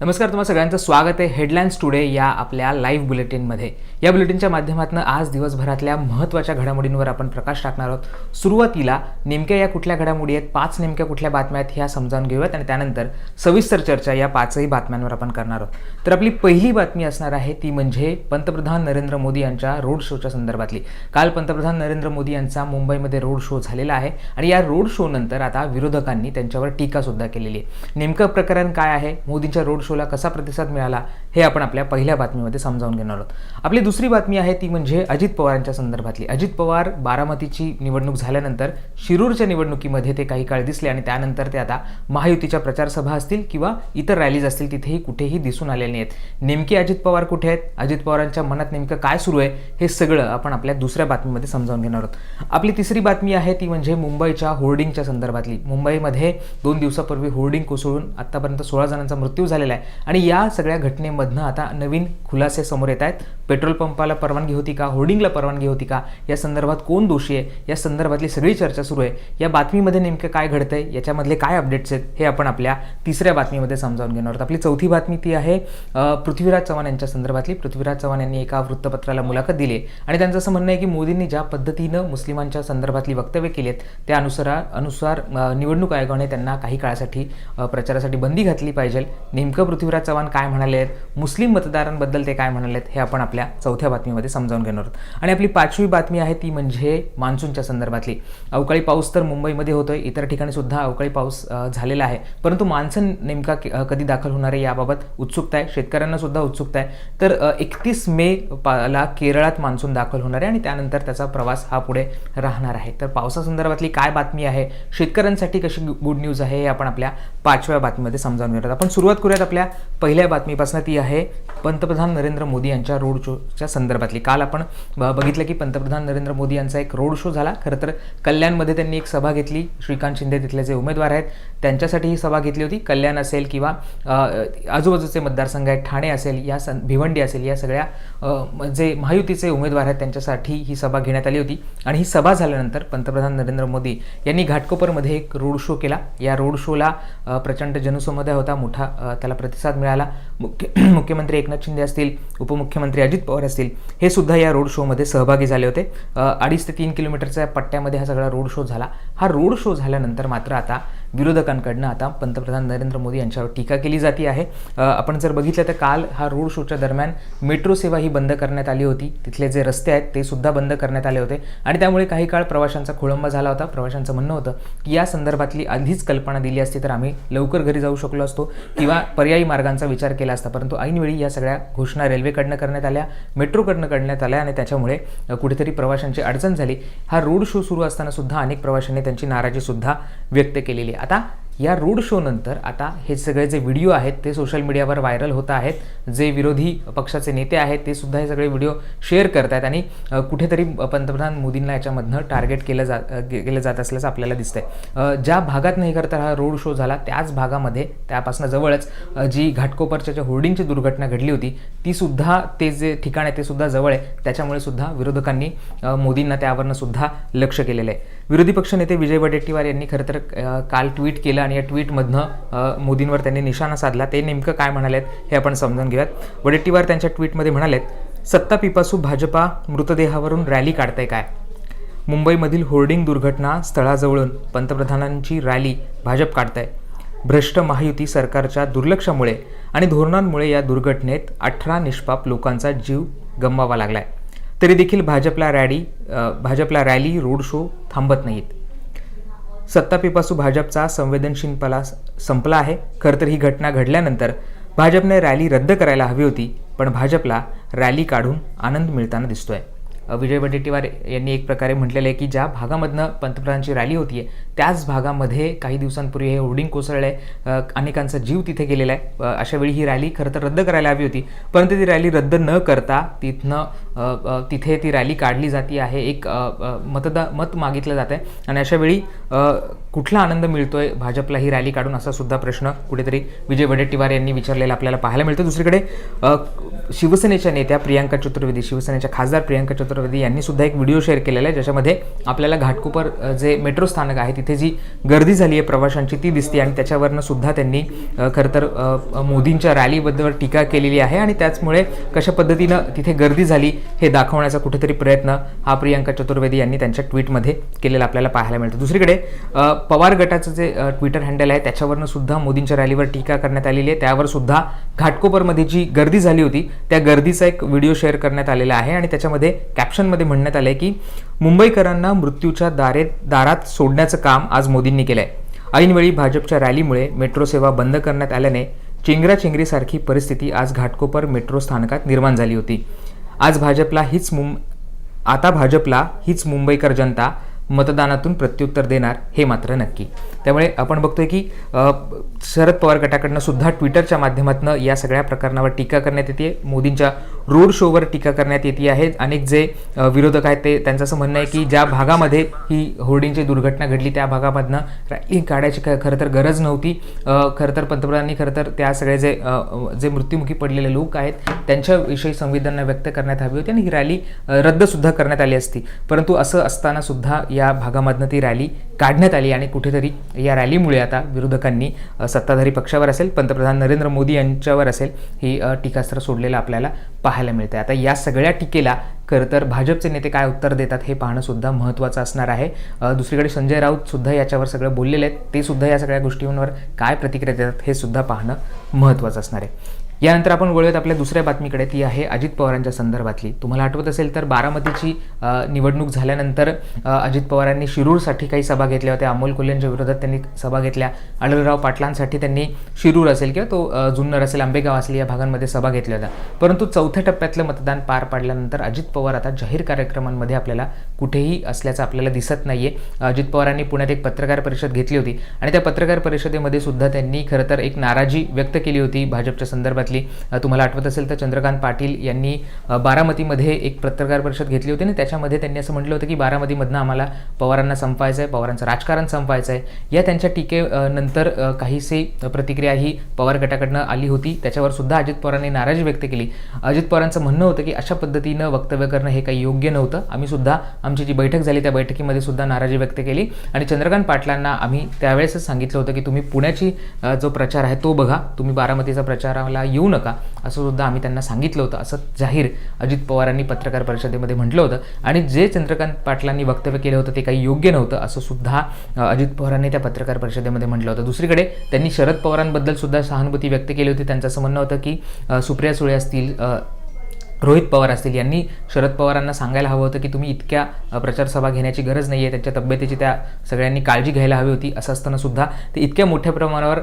नमस्कार तुम्हा सगळ्यांचं स्वागत आहे हेडलाईन्स टुडे या आपल्या लाईव्ह बुलेटिनमध्ये या बुलेटिनच्या माध्यमातून आज दिवसभरातल्या महत्त्वाच्या घडामोडींवर आपण प्रकाश टाकणार आहोत. सुरुवातीला नेमक्या या कुठल्या घडामोडी आहेत पाच नेमक्या कुठल्या बातम्या आहेत ह्या समजावून घेऊयात आणि त्यानंतर सविस्तर चर्चा या पाचही बातम्यांवर आपण करणार आहोत. तर आपली पहिली बातमी असणार आहे ती म्हणजे पंतप्रधान नरेंद्र मोदी यांच्या रोड शोच्या संदर्भातली. काल पंतप्रधान नरेंद्र मोदी यांचा मुंबईमध्ये रोड शो झालेला आहे आणि या रोड शो नंतर आता विरोधकांनी त्यांच्यावर टीकासुद्धा केलेली आहे. नेमकं प्रकरण काय आहे? मोदींच्या रोड शोला कसा प्रतिसाद मिळाला हे आपण आपल्या पहिल्या बातमीमध्ये समजावून घेणार आहोत. आपली दुसरी बातमी आहे ती म्हणजे अजित पवारांच्या संदर्भातली. अजित पवार बारामतीची निवडणूक झाल्यानंतर शिरूरच्या निवडणुकीमध्ये ते काही काळ दिसले आणि त्यानंतर ते आता महायुतीच्या प्रचारसभा असतील किंवा इतर रॅलीज असतील तिथेही कुठेही दिसून आलेले नाहीत. नेमके अजित पवार कुठे आहेत? अजित पवारांच्या मनात नेमकं काय सुरू आहे? हे सगळं आपण आपल्या दुसऱ्या बातमीमध्ये समजावून घेणार आहोत. आपली तिसरी बातमी आहे ती म्हणजे मुंबईच्या होर्डिंगच्या संदर्भातली. मुंबईमध्ये दोन दिवसापूर्वी होर्डिंग कोसळून आतापर्यंत सोळा जणांचा मृत्यू झालेला आहे. आणि या सगळ्या घटनेमधनं आता नवीन खुलासे समोर येत आहेत. पेट्रोल पंपाला परवानगी होती का? होर्डिंगला परवानगी होती का? या संदर्भात कोण दोषी आहे? या संदर्भातली सगळी चर्चा सुरू आहे. या बातमीमध्ये नेमकं काय घडतंय? याच्यामधले काय अपडेट्स आहेत? हे आपण आपल्या तिसऱ्या बातमीमध्ये समजावून घेणार आहोत. आपली चौथी बातमी ती आहे पृथ्वीराज चव्हाण यांच्या संदर्भातली. पृथ्वीराज चव्हाण यांनी एका वृत्तपत्राला मुलाखत दिली आहे. आणि त्यांचं असं म्हणणं आहे की मोदींनी ज्या पद्धतीनं मुस्लिमांच्या संदर्भातली वक्तव्य केली आहेत त्या अनुसार अनुसार निवडणूक आयोगाने त्यांना काही काळासाठी प्रचारासाठी बंदी घातली पाहिजे. नेमकं पृथ्वीराज चव्हाण काय म्हणाले आहेत? मुस्लिम मतदारांबद्दल ते काय म्हणाले आहेत? हे आपण आपल्या चौथ्या बातमीमध्ये समजावून घेणार आहोत. आणि आपली पाचवी बातमी आहे ती म्हणजे मान्सूनच्या संदर्भातली. अवकाळी पाऊस तर मुंबईमध्ये होतोय इतर ठिकाणी सुद्धा अवकाळी पाऊस झालेला आहे. परंतु मान्सून नेमका कधी दाखल होणार आहे याबाबत उत्सुकता आहे. शेतकऱ्यांना सुद्धा उत्सुकता आहे. तर एकतीस मे ला केरळात मान्सून दाखल होणार आहे आणि त्यानंतर त्याचा प्रवास हा पुढे राहणार आहे. तर पावसासंदर्भातली काय बातमी आहे? शेतकऱ्यांसाठी कशी गुड न्यूज आहे? हे आपण आपल्या पाचव्या बातमीमध्ये समजावून घेणार आहोत. आपण सुरुवात करूयात आपल्या पहिल्या बातमीपासून. ती आहे पंतप्रधान नरेंद्र मोदी यांच्या रोड शोच्या संदर्भातली. काल आपण बघितलं की पंतप्रधान नरेंद्र मोदी यांचा एक रोड शो झाला. खरं तर कल्याणमध्ये त्यांनी एक सभा घेतली. श्रीकांत शिंदे तिथले जे उमेदवार आहेत त्यांच्यासाठी ही सभा घेतली होती. कल्याण असेल किंवा आजूबाजूचे मतदारसंघ आहेत ठाणे असेल या सं भिवंडी असेल या सगळ्या जे महायुतीचे उमेदवार आहेत त्यांच्यासाठी ही सभा घेण्यात आली होती. आणि ही सभा झाल्यानंतर पंतप्रधान नरेंद्र मोदी यांनी घाटकोपरमध्ये एक रोड शो केला. या रोड शोला प्रचंड जनसमुदाय होता मोठा त्याला प्रतिसाद मिळाला. मुख्य मुख्यमंत्री एकनाथ शिंदे असतील उपमुख्यमंत्री अजित पवार असतील हे सुद्धा या रोड शोमध्ये सहभागी झाले होते. अडीच ते तीन किलोमीटरच्या पट्ट्यामध्ये हा सगळा रोड शो झाला. हा रोड शो झाल्यानंतर मात्र आता विरोधकांकडनं आता पंतप्रधान नरेंद्र मोदी यांच्यावर टीका केली जाते आहे. आपण जर बघितलं तर काल हा रोड शोच्या दरम्यान मेट्रो सेवा ही बंद करण्यात आली होती. तिथले जे रस्ते आहेत ते सुद्धा बंद करण्यात आले होते. आणि त्यामुळे काही काळ प्रवाशांचा खोळंबा झाला होता. प्रवाशांचं म्हणणं होतं की या संदर्भातली आधीच कल्पना दिली असती तर आम्ही लवकर घरी जाऊ शकलो असतो किंवा पर्यायी मार्गांचा विचार केला असता. परंतु ऐनवेळी या सगळ्या घोषणा रेल्वेकडनं करण्यात आल्या मेट्रोकडनं करण्यात आल्या आणि त्याच्यामुळे कुठेतरी प्रवाशांची अडचण झाली. हा रोड शो सुरू असताना सुद्धा अनेक प्रवाशांनी त्यांची नाराजीसुद्धा व्यक्त केलेली आहे. आता या रोड शोनंतर आता हे सगळे जे व्हिडिओ आहेत ते सोशल मीडियावर व्हायरल होत आहेत. जे विरोधी पक्षाचे नेते आहेत ते सुद्धा हे सगळे व्हिडिओ शेअर करत आहेत. आणि कुठेतरी पंतप्रधान मोदींना याच्यामधनं टार्गेट केलं जात केलं जात असल्याचं आपल्याला दिसतंय. ज्या भागात नाही करता हा रोड शो झाला त्याच भागामध्ये त्यापासून जवळच जी घाटकोपरच्या ज्या होर्डिंगची दुर्घटना घडली होती ती सुद्धा ते जे ठिकाण आहे ते सुद्धा जवळ आहे. त्याच्यामुळे सुद्धा विरोधकांनी मोदींना त्यावरनं सुद्धा लक्ष केलेलं आहे. विरोधी पक्षनेते विजय वडेट्टीवार यांनी खरं तर काल ट्विट केलं आणि या ट्विटमधनं मोदींवर त्यांनी निशाणा साधला. ते नेमकं काय म्हणालेत हे आपण समजून घेऊयात. वडेट्टीवार त्यांच्या ट्विटमध्ये म्हणालेत सत्ता पिपासू भाजपा मृतदेहावरून रॅली काढतंय काय? मुंबईमधील होर्डिंग दुर्घटना स्थळाजवळून पंतप्रधानांची रॅली भाजप काढतंय. भ्रष्ट महायुती सरकारच्या दुर्लक्षामुळे आणि धोरणांमुळे या दुर्घटनेत अठरा निष्पाप लोकांचा जीव गमवावा लागलाय. तरी देखील भाजपला रॅली भाजपला रॅली रोड शो थांबत नाहीत. सत्तापिपासू भाजपचा संवेदनशीलपणा संपला आहे. खरं तर ही घटना घडल्यानंतर भाजपने रॅली रद्द करायला हवी होती पण भाजपला रॅली काढून आनंद मिळताना दिसतोय. विजय वडेट्टीवार यांनी एक प्रकारे म्हटलेलं आहे की ज्या भागामधनं पंतप्रधानांची रॅली होती आहे त्याच भागामध्ये काही दिवसांपूर्वी हे होर्डिंग कोसळलं आहे अनेकांचा जीव तिथे गेलेला आहे. अशावेळी ही रॅली खरं तर रद्द करायला हवी होती परंतु ती रॅली रद्द न करता तिथनं तिथे ती रॅली काढली जाती आहे. एक मतदा मत मागितलं जात आहे. आणि अशा वेळी कुठला आनंद मिळतोय भाजपला ही रॅली काढून? असा सुद्धा प्रश्न कुठेतरी विजय वडेट्टीवार यांनी विचारलेला आपल्याला पाहायला मिळतो. दुसरीकडे शिवसेनेच्या नेत्या प्रियांका चतुर्वेदी शिवसेनेच्या खासदार प्रियांका चतुर्वेदी यांनी सुद्धा एक व्हिडिओ शेअर केलेला आहे ज्याच्यामध्ये आपल्याला घाटकोपर जे मेट्रो स्थानक आहे तिथे जी गर्दी झाली आहे प्रवाशांची ती दिसते. आणि त्याच्यावरनं सुद्धा त्यांनी खरं तर मोदींच्या रॅलीबद्दल टीका केलेली आहे. आणि त्याचमुळे कशा पद्धतीनं तिथे गर्दी झाली हे दाखवण्याचा कुठेतरी प्रयत्न हा प्रियांका चतुर्वेदी यांनी त्यांच्या ट्विटमध्ये केलेला आपल्याला पाहायला मिळतो. दुसरीकडे पवार गटाचं जे ट्विटर हँडल आहे त्याच्यावरनं सुद्धा मोदींच्या रॅलीवर टीका करण्यात आलेली आहे. त्यावर सुद्धा घाटकोपरमध्ये जी गर्दी झाली होती त्या गर्दीचा एक व्हिडिओ शेअर करण्यात आलेला आहे आणि त्याच्यामध्ये कॅप्शनमध्ये म्हणण्यात आलं आहे की मुंबईकरांना मृत्यूच्या दारे दारात सोडण्याचं काम आज मोदींनी केलं आहे ऐनवेळी भाजपच्या रॅलीमुळे मेट्रो सेवा बंद करण्यात आल्याने चेंगराचेंगरीसारखी परिस्थिती आज घाटकोपर मेट्रो स्थानकात निर्माण झाली होती. आज भाजपला हीच मुं आता भाजपला हीच मुंबईकर जनता मतदानातून प्रत्युत्तर देणार हे मात्र नक्की. त्यामुळे आपण बघतोय की शरद पवार गटाकडनं सुद्धा ट्विटरच्या माध्यमातून या सगळ्या प्रकरणावर टीका करण्यात येते मोदींच्या रोड शोवर टीका करण्यात येते आहे अनेक जे विरोधक आहेत ते त्यांचं असं म्हणणं आहे की ज्या भागामध्ये ही होर्डिंगची दुर्घटना घडली त्या भागामधनं रॅली काढायची ख- खरं तर गरज नव्हती. खरं तर पंतप्रधानांनी खरं तर त्या सगळे जे जे मृत्युमुखी पडलेले लोक आहेत त्यांच्याविषयी संवेदना व्यक्त करण्यात हवी होती आणि ही रॅली रद्दसुद्धा करण्यात आली असती. परंतु असं असताना सुद्धा या भागामधनं ती रॅली काढण्यात आली आणि कुठेतरी या रॅलीमुळे आता विरोधकांनी सत्ताधारी पक्षावर असेल पंतप्रधान नरेंद्र मोदी यांच्यावर असेल ही टीकास्त्र सोडलेलं आपल्याला पाहायला मिळतं आता या सगळ्या टीकेला खरं तर भाजपचे नेते काय उत्तर देतात हे पाहणंसुद्धा महत्त्वाचं असणार आहे. दुसरीकडे संजय राऊतसुद्धा याच्यावर सगळं बोललेले आहेत. ते सुद्धा या सगळ्या गोष्टींवर काय प्रतिक्रिया देतात हे सुद्धा पाहणं महत्त्वाचं असणार आहे. यानंतर आपण वळूयात आपल्या दुसऱ्या बातमीकडे. ती आहे अजित पवारांच्या संदर्भातली. तुम्हाला आठवत असेल तर बारामतीची निवडणूक झाल्यानंतर अजित पवारांनी शिरूरसाठी काही सभा घेतल्या होत्या. अमोल कोल्हेंच्या विरोधात त्यांनी सभा घेतल्या. आढळराव पाटलांसाठी त्यांनी शिरूर असेल किंवा तो जुन्नर असेल आंबेगाव असेल या भागांमध्ये सभा घेतल्या होत्या. परंतु चौथ्या टप्प्यातलं मतदान पार पाडल्यानंतर अजित पवार आता जाहीर कार्यक्रमांमध्ये आपल्याला कुठेही असल्याचं आपल्याला दिसत नाही आहे अजित पवारांनी पुण्यात एक पत्रकार परिषद घेतली होती. आणि त्या पत्रकार परिषदेमध्ये सुद्धा त्यांनी खरं तर एक नाराजी व्यक्त केली होती भाजपच्या संदर्भात. संदर्भातली तुम्हाला आठवत असेल तर चंद्रकांत पाटील यांनी बारामतीमध्ये एक पत्रकार परिषद घेतली होती आणि त्याच्यामध्ये त्यांनी असं म्हटलं होतं की बारामतीमधनं आम्हाला पवारांना संपवायचं आहे पवारांचं राजकारण संपवायचं आहे. या त्यांच्या टीके काहीसे नंतर प्रतिक्रिया ही पवार गटाकडनं आली होती. त्याच्यावर सुद्धा अजित पवारांनी नाराजी व्यक्त केली. अजित पवारांचं म्हणणं होतं की अशा पद्धतीनं वक्तव्य करणं हे काही योग्य नव्हतं. आम्ही सुद्धा आमची जी बैठक झाली त्या बैठकीमध्ये सुद्धा नाराजी व्यक्त केली. आणि चंद्रकांत पाटलांना आम्ही त्यावेळेसच सांगितलं होतं की तुम्ही पुण्याची जो प्रचार आहे तो बघा. तुम्ही बारामतीचा प्रचाराला येऊ नका असं सुद्धा आम्ही त्यांना सांगितलं होतं. असं जाहीर अजित पवारांनी पत्रकार परिषदेमध्ये म्हटलं होतं. आणि जे चंद्रकांत पाटलांनी वक्तव्य केलं होतं ते काही योग्य नव्हतं असं सुद्धा अजित पवारांनी त्या पत्रकार परिषदेमध्ये म्हटलं होतं. दुसरीकडे त्यांनी शरद पवारांबद्दल सुद्धा सहानुभूती व्यक्त केली होती. त्यांचं असं म्हणणं होतं की सुप्रिया सुळे असतील रोहित पवार असतील यांनी शरद पवारांना सांगायला हवं होतं की तुम्ही इतक्या प्रचारसभा घेण्याची गरज नाही आहे त्यांच्या तब्येतीची त्या सगळ्यांनी काळजी घ्यायला हवी होती असं असतानासुद्धा ते इतक्या मोठ्या प्रमाणावर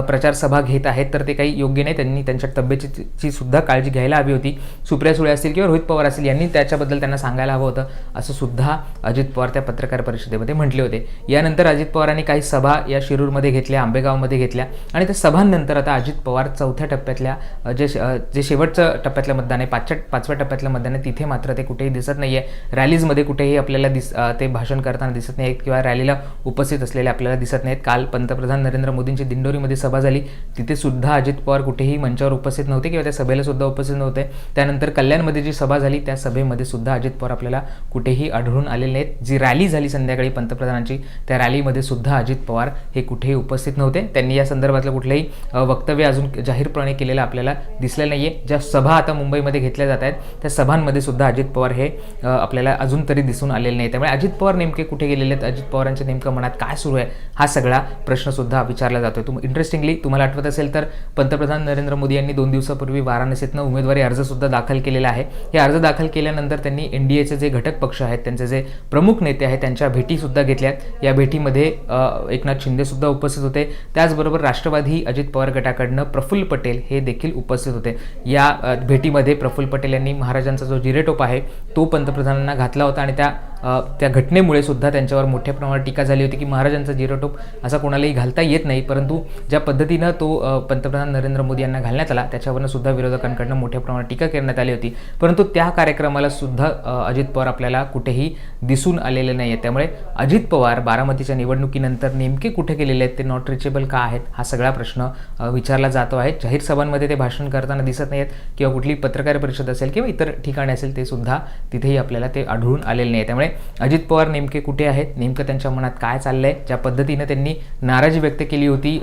प्रचारसभा घेत आहेत तर ते काही योग्य नाही. त्यांनी त्यांच्या तब्येतीची सुद्धा काळजी घ्यायला हवी होती. सुप्रिया सुळे असतील किंवा रोहित पवार असतील यांनी त्याच्याबद्दल त्यांना सांगायला हवं होतं असं सुद्धा अजित पवार त्या पत्रकार परिषदेमध्ये म्हटले होते. यानंतर अजित पवारांनी काही सभा या शिरूरमध्ये घेतल्या आंबेगावमध्ये घेतल्या आणि त्या सभांनंतर आता अजित पवार चौथ्या टप्प्यातल्या जे श- जे शेवटचं टप्प्यातलं मतदान आहे पाचव्या पाचव्या टप्प्यातलं मतदान आहे तिथे मात्र ते कुठेही दिसत नाही आहे रॅलीजमध्ये कुठेही आपल्याला दिस ते भाषण करताना दिसत नाही किंवा रॅलीला उपस्थित असलेले आपल्याला दिसत नाहीत काल पंतप्रधान नरेंद्र मोदींची दिंडोरीमध्ये सभा झाली. तिथे सुद्धा अजित पवार कुठेही मंचावर उपस्थित नव्हते किंवा त्या सभेला सुद्धा उपस्थित नव्हते. त्यानंतर कल्याणमध्ये जी सभा झाली त्या सभेमध्ये सुद्धा अजित पवार आपल्याला कुठेही आढळून आलेले नाहीत. जी रॅली झाली संध्याकाळी पंतप्रधानांची त्या रॅलीमध्ये सुद्धा अजित पवार हे कुठेही उपस्थित नव्हते. त्यांनी या संदर्भातलं कुठलंही वक्तव्य अजून जाहीरपणे केलेलं आपल्याला दिसलं आहे ज्या सभा आता मुंबईमध्ये घेतल्या जात आहेत. त्या सभांमध्ये सुद्धा अजित पवार हे आपल्याला अजून तरी दिसून आलेले नाही त्यामुळे अजित पवार नेमके कुठे गेलेले आहेत? अजित पवारांच्या नेमकं मनात काय सुरू आहे? हा सगळा प्रश्नसुद्धा विचारला जातोय. तुम इंटरेस्टिंगली तुम्हाला आठवत असेल तर पंतप्रधान नरेंद्र मोदी यांनी दोन दिवसापूर्वी वाराणसीतनं उमेदवारी अर्ज सुद्धा दाखल केलेला आहे. हे अर्ज दाखल केल्यानंतर त्यांनी एन डी एचे जे घटक पक्ष आहेत त्यांचे जे प्रमुख नेते आहेत त्यांच्या भेटीसुद्धा घेतल्यात या भेटीमध्ये एकनाथ शिंदेसुद्धा उपस्थित होते. त्याचबरोबर राष्ट्रवादी अजित पवार गटाकडनं प्रफुल्ल पटेल हे देखील उपस्थित होते. या भेटीमध्ये प्रफुल्ल प्रफुल्ल पटेल यांनी महाराजांचा जो जिरेटोप आहे तो पंतप्रधानांना घातला होता आणि त्या त्या घटनेमुळे सुद्धा त्यांच्यावर मोठ्या प्रमाणात टीका झाली होती की महाराजांचा जिरोटोप असा कोणालाही घालता येत नाही. परंतु ज्या पद्धतीनं तो पंतप्रधान नरेंद्र मोदी यांना घालण्यात आला त्याच्यावरनं सुद्धा विरोधकांकडनं मोठ्या प्रमाणात टीका करण्यात आली होती. परंतु त्या कार्यक्रमाला सुद्धा अजित पवार आपल्याला कुठेही दिसून आलेले नाही आहेत त्यामुळे अजित पवार बारामतीच्या निवडणुकीनंतर नेमके कुठे गेलेले आहेत ते नॉट रिचेबल का आहेत हा सगळा प्रश्न विचारला जातो आहे. जाहीर सभांमध्ये ते भाषण करताना दिसत नाहीत किंवा कुठली पत्रकार परिषद असेल किंवा इतर ठिकाणी असेल ते सुद्धा तिथेही आपल्याला ते आढळून आलेले नाही त्यामुळे अजित पवार नेमके कुठे आहेत? नेमकं त्यांच्या मनात काय चाललंय? ज्या पद्धतीनं त्यांनी नाराजी व्यक्त केली होती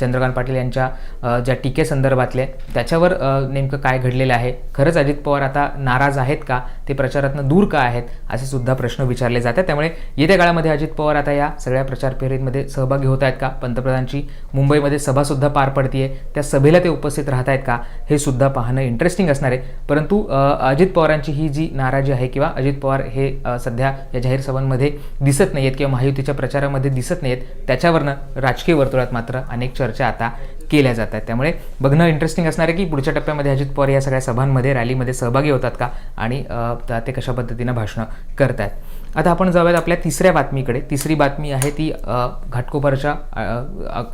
चंद्रकांत पाटील यांच्या ज्या टीकेसंदर्भातले त्याच्यावर नेमकं काय घडलेलं आहे? खरंच अजित पवार आता नाराज आहेत का? ते प्रचारातनं दूर का आहेत? असे सुद्धा प्रश्न विचारले जातात. त्यामुळे येत्या काळामध्ये अजित पवार आता या सगळ्या प्रचार फेरीमध्ये सहभागी होत आहेत का? पंतप्रधानांची मुंबईमध्ये सभासुद्धा पार पडतीये. त्या सभेला ते उपस्थित राहत आहेत का? हे सुद्धा पाहणं इंटरेस्टिंग असणार आहे. परंतु अजित पवारांची ही जी नाराजी आहे किंवा अजित पवार हे सध्या सध्या या जाहीर सभांमध्ये दिसत नाही आहेत किंवा महायुतीच्या प्रचारामध्ये दिसत नाही आहेत त्याच्यावरनं राजकीय वर्तुळात मात्र अनेक चर्चा आता केल्या जात आहेत. त्यामुळे बघणं इंटरेस्टिंग असणार आहे की पुढच्या टप्प्यामध्ये अजित पवार या सगळ्या सभांमध्ये रॅलीमध्ये सहभागी होतात का आणि ते कशा पद्धतीनं भाषणं करतात आता आपण जाऊयात आपल्या तिसऱ्या बातमीकडे. तिसरी बातमी आहे ती घाटकोपरच्या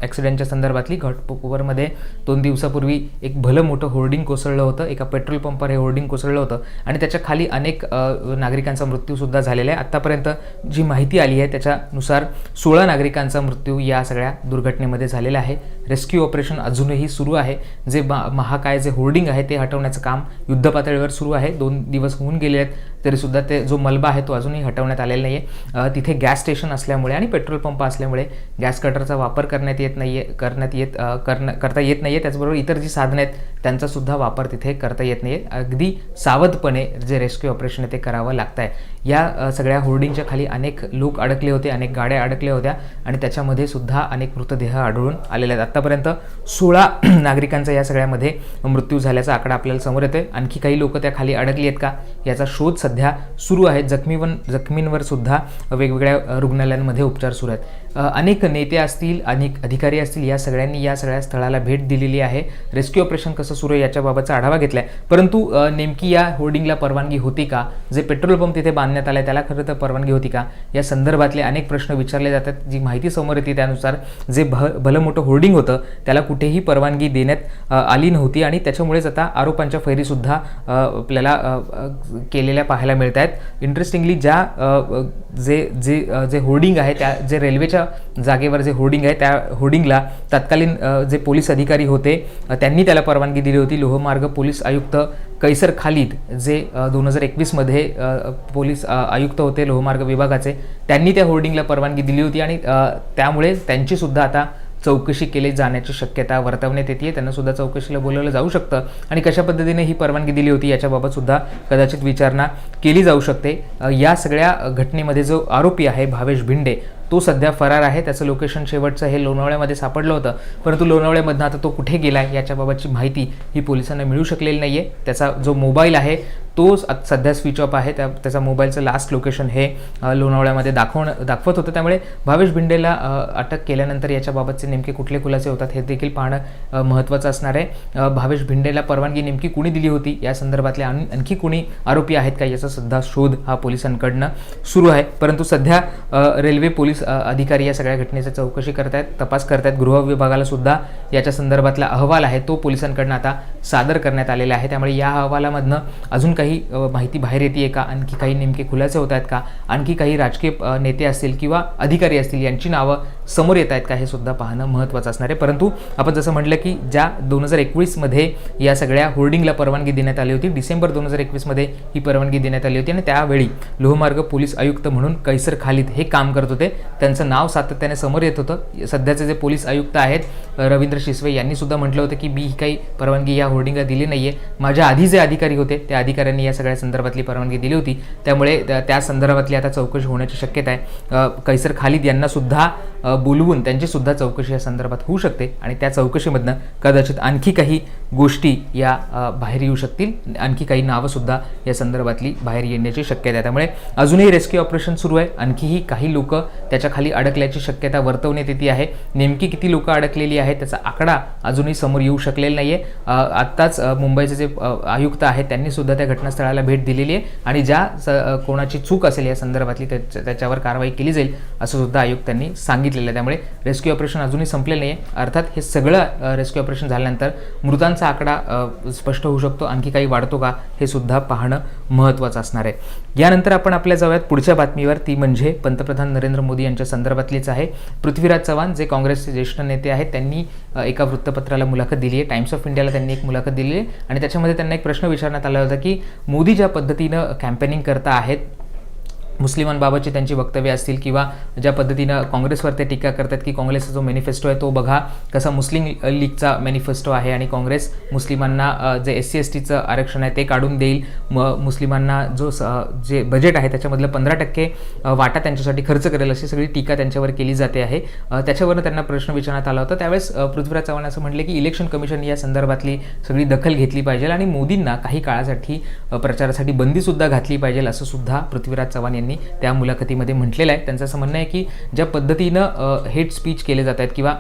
ॲक्सिडेंटच्या संदर्भातली. घाटकोपरमध्ये दोन दिवसापूर्वी एक भलं मोठं होर्डिंग कोसळलं होतं. एका पेट्रोल पंपावर हे होर्डिंग कोसळलं होतं. आणि त्याच्याखाली अनेक नागरिकांचा मृत्यूसुद्धा झालेला आहे. आत्तापर्यंत जी माहिती आली आहे त्याच्यानुसार सोळा नागरिकांचा मृत्यू या सगळ्या दुर्घटनेमध्ये झालेला आहे. रेस्क्यू ऑपरेशन अजूनही सुरू आहे. जे मा महाकाय जे होर्डिंग आहे ते हटवण्याचं काम युद्धपातळीवर सुरू आहे. दोन दिवस होऊन गेले आहेत तरीसुद्धा ते जो मलबा आहे तो अजूनही हटवण्यात आलेलं नाही आहे तिथे गॅस स्टेशन असल्यामुळे आणि पेट्रोल पंप असल्यामुळे गॅस कटरचा वापर करण्यात येत नाही आहे करण्यात येत करणं करता येत नाही आहे त्याचबरोबर इतर जी साधनं आहेत त्यांचा सुद्धा वापर तिथे करता येत नाही आहे अगदी सावधपणे जे रेस्क्यू ऑपरेशन आहे ते करावं लागतं आहे या सगळ्या होर्डिंगच्या खाली अनेक लोक अडकले होते अनेक गाड्या अडकल्या होत्या आणि त्याच्यामध्ये सुद्धा अनेक मृतदेह आढळून आलेले आहेत. आत्तापर्यंत सोळा नागरिकांचा या सगळ्यामध्ये मृत्यू झाल्याचा आकडा आपल्याला समोर येतोय. आणखी काही लोक त्या खाली अडकली आहेत का? याचा शोध सध्या सुरू आहे जखमीवर जखमींवर सुद्धा वेगवेगळ्या रुग्णालयांमध्ये उपचार सुरू आहेत. अनेक नेते असतील अनेक अधिकारी असतील या सगळ्यांनी या सगळ्या स्थळाला भेट दिलेली आहे. रेस्क्यू ऑपरेशन कसं सुरू आहे याच्याबाबतचा आढावा घेतला आहे परंतु नेमकी या होर्डिंगला परवानगी होती का? जे पेट्रोल पंप तिथे बांधण्यात आलाय त्याला खरं तर परवानगी होती का? या संदर्भातले अनेक प्रश्न विचारले जातात. जी माहिती समोर येते त्यानुसार जे भ भलं मोठं होर्डिंग होतं त्याला कुठेही परवानगी देण्यात आली नव्हती आणि त्याच्यामुळेच आता आरोपांच्या फैरीसुद्धा आपल्याला केलेल्या पाहायला मिळत आहेत इंटरेस्टिंगली ज्या जे जे जे होर्डिंग आहे त्या जे रेल्वेच्या जागेवर जे होर्डिंग आहे त्या होर्डिंगला तत्कालीन जे पोलीस अधिकारी होते त्यांनी त्याला परवानगी दिली होती. लोहमार्ग पोलीस आयुक्त कैसर खालिद जे दोन हजार एकवीसमध्ये पोलीस आयुक्त होते लोहमार्ग विभागाचे त्यांनी त्या होर्डिंगला परवानगी दिली होती आणि त्यामुळे त्यांचीसुद्धा आता चौकशी केली जाण्याची शक्यता वर्तवण्यात येते त्यांनासुद्धा चौकशीला बोलवलं जाऊ शकतं आणि कशा पद्धतीने ही परवानगी दिली होती याच्याबाबतसुद्धा कदाचित विचारणा केली जाऊ शकते. या सगळ्या घटनेमध्ये जो आरोपी आहे भावेश भिंडे तो सध्या फरार आहे. त्याचं लोकेशन शेवटचं हे लोणावळ्यामध्ये सापडलं होतं. परंतु लोणावळ्यामधनं आता तो कुठे गेला आहे याच्याबाबतची माहिती ही पोलिसांना मिळू शकलेली नाही आहे त्याचा जो मोबाईल आहे तो सध्या स्विच ऑफ आहे. त्या त्याचा मोबाईलचं लास्ट लोकेशन हे लोणावळ्यामध्ये दाखवणं दाखवत होतं. त्यामुळे भावेश भिंडेला अटक केल्यानंतर याच्याबाबतचे नेमके कुठले खुलासे होतात हे देखील पाहणं महत्त्वाचं असणार आहे. भावेश भिंडेला परवानगी नेमकी कुणी दिली होती? या संदर्भातले आणखी कुणी आरोपी आहेत का? याचा सध्या शोध हा पोलिसांकडनं सुरू आहे. परंतु सध्या रेल्वे पोलीस अधिकारी या सगळ्या घटनेची चौकशी करतायत तपास करतायत. गृह विभागाला सुद्धा याच्या संदर्भातला अहवाल आहे. तो पोलिसांकडनं आता सादर करण्यात आलेला आहे. त्यामुळे या अहवालामधनं अजून काही माहिती बाहेर येते का? आणखी काही नेमके खुलासे होत आहेत का? आणखी काही राजकीय नेते असतील किंवा अधिकारी असतील यांची नावं समोर येत आहेत का हे सुद्धा पाहणं महत्त्वाचं असणार आहे. परंतु आपण जसं म्हटलं की ज्या दोन हजार एकवीसमध्ये या सगळ्या होर्डिंगला परवानगी देण्यात आली होती डिसेंबर दोन हजार एकवीसमध्ये ही परवानगी देण्यात आली होती आणि त्यावेळी लोहमार्ग पोलीस आयुक्त म्हणून कैसर खालीद हे काम करत होते. त्यांचं नाव सातत्याने समोर येत होतं. सध्याचे जे पोलीस आयुक्त आहेत रवींद्र शिसवे यांनी सुद्धा म्हटलं होतं की मी ही काही परवानगी या होर्डिंगला दिली नाही आहे माझ्या आधी जे अधिकारी होते त्या अधिकाऱ्यांनी या सगळ्या संदर्भातली परवानगी दिली होती. त्यामुळे त्या- त्या संदर्भातली आता चौकशी होण्याची शक्यता आहे. कैसर खालिद यांना सुद्धा बोलवून त्यांची सुद्धा चौकशी या संदर्भात होऊ शकते आणि त्या चौकशीमधनं कदाचित आणखी काही गोष्टी या बाहेर येऊ शकतील. आणखी काही नावंसुद्धा या संदर्भातली बाहेर येण्याची शक्यता आहे. त्यामुळे अजूनही रेस्क्यू ऑपरेशन सुरू आहे. आणखीही काही लोक त्याच्याखाली अडकल्याची शक्यता वर्तवण्यात येते आहे. नेमकी किती लोक अडकलेली आहेत त्याचा आकडा अजूनही समोर येऊ शकलेला नाही आहे आत्ताच मुंबईचे जे आयुक्त आहेत त्यांनीसुद्धा त्या घटनास्थळाला भेट दिलेली आहे. आणि ज्या स- कोणाची चूक असेल या संदर्भातली त्याच्यावर कारवाई केली जाईल असं सुद्धा आयुक्तांनी सांगितलेलं केलं. त्यामुळे रेस्क्यू ऑपरेशन अजूनही संपलेलं नाही आहे अर्थात हे सगळं रेस्क्यू ऑपरेशन झाल्यानंतर मृतांचा आकडा स्पष्ट होऊ शकतो. आणखी काही वाढतो का हे सुद्धा पाहणं महत्त्वाचं असणार आहे. यानंतर आपण आपल्या जाऊयात पुढच्या बातमीवर. ती म्हणजे पंतप्रधान नरेंद्र मोदी यांच्या संदर्भातलीच आहे. पृथ्वीराज चव्हाण जे काँग्रेसचे ज्येष्ठ नेते आहेत त्यांनी एका वृत्तपत्राला मुलाखत दिली आहे. टाइम्स ऑफ इंडियाला त्यांनी एक मुलाखत दिली आहे. आणि त्याच्यामध्ये त्यांना एक प्रश्न विचारण्यात आला होता की मोदी ज्या पद्धतीनं कॅम्पेनिंग करता आहेत मुस्लिमांबाबतची त्यांची वक्तव्य असतील किंवा ज्या पद्धतीनं काँग्रेसवर ते टीका करतात की काँग्रेसचा जो मॅनिफेस्टो आहे तो बघा कसा मुस्लिम लीगचा मॅनिफेस्टो आहे आणि काँग्रेस मुस्लिमांना जे एस सी एस टीचं आरक्षण आहे ते काढून देईल. म मुस्लिमांना जो स- जे बजेट आहे त्याच्यामधलं पंधरा टक्के वाटा त्यांच्यासाठी खर्च करेल अशी सगळी टीका त्यांच्यावर केली जाते आहे. त्याच्यावरनं त्यांना प्रश्न विचारण्यात आला होता. त्यावेळेस पृथ्वीराज चव्हाण असं म्हटले की इलेक्शन कमिशन या संदर्भातली सगळी दखल घेतली पाहिजे आणि मोदींना काही काळासाठी प्रचारासाठी बंदीसुद्धा घातली पाहिजे असं सुद्धा पृथ्वीराज चव्हाण यांनी त्या मुलाखतीमध्ये म्हटलेलं आहे. त्यांचं असं म्हणणं आहे की ज्या पद्धतीनं हेट स्पीच केले जात आहेत किंवा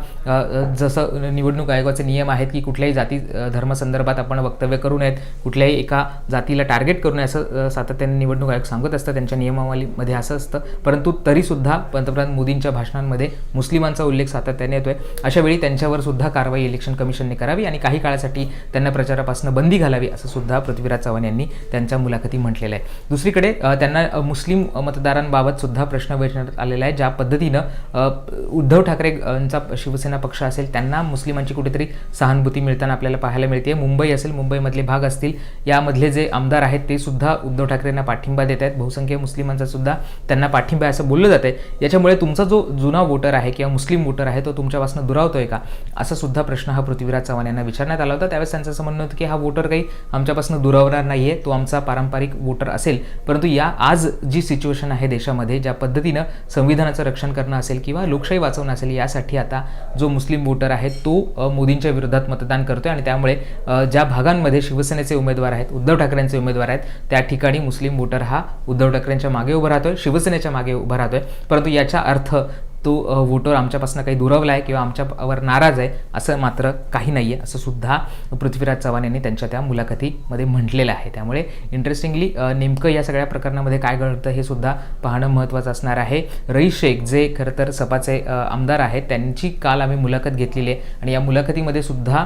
जसं निवडणूक आयोगाचे नियम आहेत की कुठल्याही जाती धर्मसंदर्भात आपण वक्तव्य करू नयेत कुठल्याही एका जातीला टार्गेट करू नये असं सातत्याने निवडणूक आयोग सांगत असतं. त्यांच्या नियमावलीमध्ये असं असतं. परंतु तरीसुद्धा पंतप्रधान मोदींच्या भाषणांमध्ये मुस्लिमांचा उल्लेख सातत्याने येतोय. अशा वेळी त्यांच्यावर सुद्धा कारवाई इलेक्शन कमिशनने करावी आणि काही काळासाठी त्यांना प्रचारापासून बंदी घालावी असं सुद्धा पृथ्वीराज चव्हाण यांनी त्यांच्या मुलाखती म्हटलेलं आहे. दुसरीकडे त्यांना मुस्लिम मतदारांबाबत सुद्धा प्रश्न विचारण्यात आलेला आहे. ज्या पद्धतीनं उद्धव ठाकरे यांचा शिवसेना पक्ष असेल त्यांना मुस्लिमांची कुठेतरी सहानुभूती मिळताना आपल्याला पाहायला मिळते. मुंबई असेल मुंबईमधले भाग असतील यामधले जे आमदार आहेत ते सुद्धा उद्धव ठाकरेंना पाठिंबा देत आहेत. बहुसंख्य मुस्लिमांचा सुद्धा त्यांना पाठिंबा आहे असं बोललं जात आहे याच्यामुळे तुमचा जो जुना वोटर आहे किंवा मुस्लिम वोटर आहे तो तुमच्यापासून दुरावतोय का? असा सुद्धा प्रश्न हा पृथ्वीराज चव्हाण यांना विचारण्यात आला होता. त्यावेळेस त्यांचं असं म्हणणं होतं की हा वोटर काही आमच्यापासून दुरावणार नाही आहे तो आमचा पारंपरिक वोटर असेल. परंतु या आज जी सिच्युएशन आहे देशामध्ये ज्या पद्धतीनं संविधानाचं रक्षण करणं असेल किंवा लोकशाही वाचवणं असेल यासाठी आता जो मुस्लिम वोटर आहे तो मोदींच्या विरोधात मतदान करतोय आणि त्यामुळे ज्या भागांमध्ये शिवसेनेचे उमेदवार आहेत उद्धव ठाकरेंचे उमेदवार आहेत त्या ठिकाणी मुस्लिम वोटर हा उद्धव ठाकरेंच्या मागे उभा राहतोय शिवसेनेच्या मागे उभा राहतोय. परंतु याचा अर्थ तो वोटर आमच्यापासून काही दुरावला आहे किंवा आमच्यावर नाराज आहे असं मात्र काही नाही आहे असं सुद्धा पृथ्वीराज चव्हाण यांनी त्यांच्या त्या मुलाखतीमध्ये म्हटलेलं आहे. त्यामुळे इंटरेस्टिंगली नेमकं या सगळ्या प्रकरणामध्ये काय घडतं हे सुद्धा पाहणं महत्त्वाचं असणार आहे. रई शेख जे खरं तर सपाचे आमदार आहेत त्यांची काल आम्ही मुलाखत घेतलेली आहे आणि या मुलाखतीमध्ये सुद्धा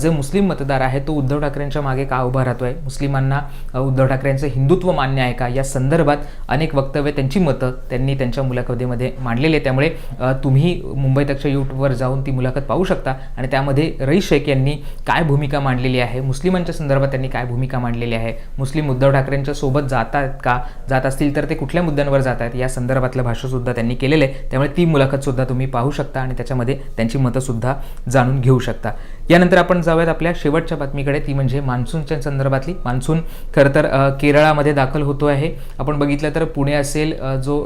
जे मुस्लिम मतदार आहे तो उद्धव ठाकरेंच्या मागे का उभा राहतो आहे मुस्लिमांना उद्धव ठाकरेंचं हिंदुत्व मान्य आहे का? या संदर्भात अनेक वक्तव्य त्यांची मतं त्यांनी त्यांच्या मुलाखतीमध्ये मांडलेली आहे त्यामुळे त्यामुळे तुम्ही मुंबई तकच्या यूट्यूबवर जाऊन ती मुलाखत पाहू शकता. आणि त्यामध्ये रईस शेख यांनी काय भूमिका मांडलेली आहे मुस्लिमांच्या संदर्भात त्यांनी काय भूमिका मांडलेली आहे मुस्लिम उद्धव ठाकरेंच्या सोबत जात आहेत का जात असतील तर ते कुठल्या मुद्द्यांवर जात आहेत या संदर्भातलं भाषणसुद्धा त्यांनी केलेलं आहे. त्यामुळे ती मुलाखतसुद्धा तुम्ही पाहू शकता आणि त्याच्यामध्ये त्यांची मतंसुद्धा जाणून घेऊ शकता. यानंतर आपण जाऊयात आपल्या शेवटच्या बातमीकडे. ती म्हणजे मान्सूनच्या संदर्भातली. मान्सून खरं तर केरळामध्ये दाखल होतो आहे. आपण बघितलं तर पुणे असेल जो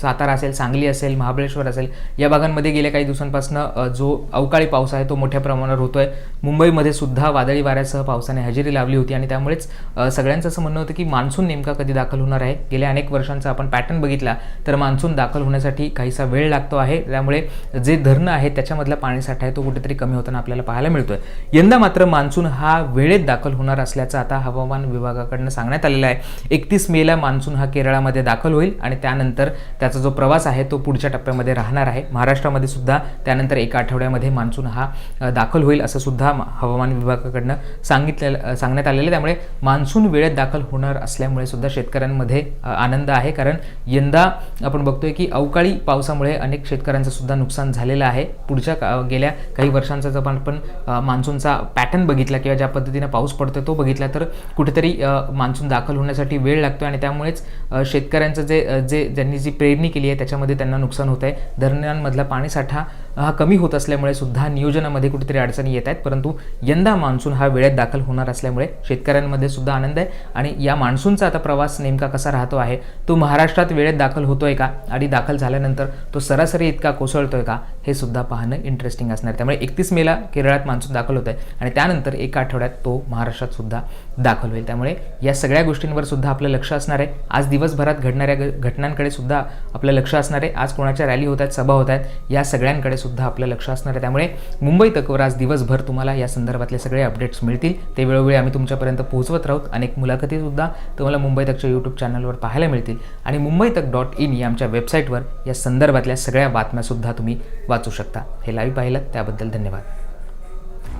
सातारा असेल सांगली असेल महाबळेश्वर असेल या भागांमध्ये गेल्या काही दिवसांपासून जो अवकाळी पाऊस आहे तो मोठ्या प्रमाणावर होतोय. मुंबईमध्ये सुद्धा वादळी वाऱ्यासह पावसाने हजेरी लावली होती आणि त्यामुळेच सगळ्यांचं असं म्हणणं होतं की मान्सून नेमका कधी दाखल होणार आहे? गेल्या अनेक वर्षांचा आपण पॅटर्न बघितला तर मान्सून दाखल होण्यासाठी काहीसा वेळ लागतो आहे. त्यामुळे जे धरणं आहे त्याच्यामधला पाणीसाठा आहे तो कुठेतरी कमी होताना आपल्याला पाहायला मिळतोय. यंदा मात्र मान्सून हा वेळेत दाखल होणार असल्याचं आता हवामान विभागाकडनं सांगण्यात आलेलं आहे. एकतीस मेला मान्सून हा केरळामध्ये दाखल होईल आणि त्यानंतर त्याचा जो प्रवास आहे तो पुढच्या टप्प्यामध्ये राहणार आहे. महाराष्ट्रामध्ये सुद्धा त्यानंतर एका आठवड्यामध्ये मान्सून हा दाखल होईल असं सुद्धा हवामान विभागाकडनं सांगितलेलं सांगण्यात आलेलं आहे. त्यामुळे मान्सून वेळेत दाखल होणार असल्यामुळे सुद्धा शेतकऱ्यांमध्ये आनंद आहे. कारण यंदा आपण बघतोय की अवकाळी पावसामुळे अनेक शेतकऱ्यांचं सुद्धा नुकसान झालेलं आहे. पुढच्या का- गेल्या काही वर्षांचा जर आपण आपण मान्सूनचा पॅटर्न बघितला किंवा ज्या पद्धतीनं पाऊस पडतो तो बघितला तर कुठेतरी मान्सून दाखल होण्यासाठी वेळ लागतो आणि त्यामुळेच शेतकऱ्यांचं जे जे ज्यांनी जी पेरणी केली आहे त्याच्यामध्ये त्यांना नुकसान होत आहे. धरणांमधला पाणीसाठा हा कमी होत असल्यामुळे सुद्धा नियोजनामध्ये कुठेतरी अडचणी येत आहेत परंतु यंदा मान्सून हा वेळेत दाखल होणार असल्यामुळे शेतकऱ्यांमध्ये सुद्धा आनंद आहे. आणि या मान्सूनचा आता प्रवास नेमका कसा राहतो आहे तो महाराष्ट्रात वेळेत दाखल होतो आहे का आणि दाखल झाल्यानंतर तो सरासरी इतका कोसळतो आहे का हे सुद्धा पाहणं इंटरेस्टिंग असणार. त्यामुळे एकतीस मेला केरळात मान्सून दाखल होत आहे आणि त्यानंतर एका आठवड्यात तो महाराष्ट्रात सुद्धा दाखल होईल. त्यामुळे या सगळ्या गोष्टींवर सुद्धा आपलं लक्ष असणार आहे. आज दिवसभरात घडणाऱ्या ग- घटनांकडे सुद्धा आपलं लक्ष असणार आहे. आज कोणाच्या रॅली होत आहेत सभा होत आहेत या सगळ्यांकडे सुद्धा आपलं लक्ष असणार आहे. त्यामुळे मुंबई तकवर आज दिवसभर तुम्हाला या संदर्भातले सगळे अपडेट्स मिळतील. ते वेळोवेळी आम्ही तुमच्यापर्यंत पोहोचवत राहूत अनेक मुलाखतीसुद्धा तुम्हाला मुंबई तकच्या यूट्यूब चॅनलवर पाहायला मिळतील. आणि मुंबई तक डॉट इन या आमच्या वेबसाईटवर या संदर्भातल्या सगळ्या बातम्यासुद्धा तुम्ही वाचू शकता. हे लाईव्ह पाहिलं त्याबद्दल धन्यवाद.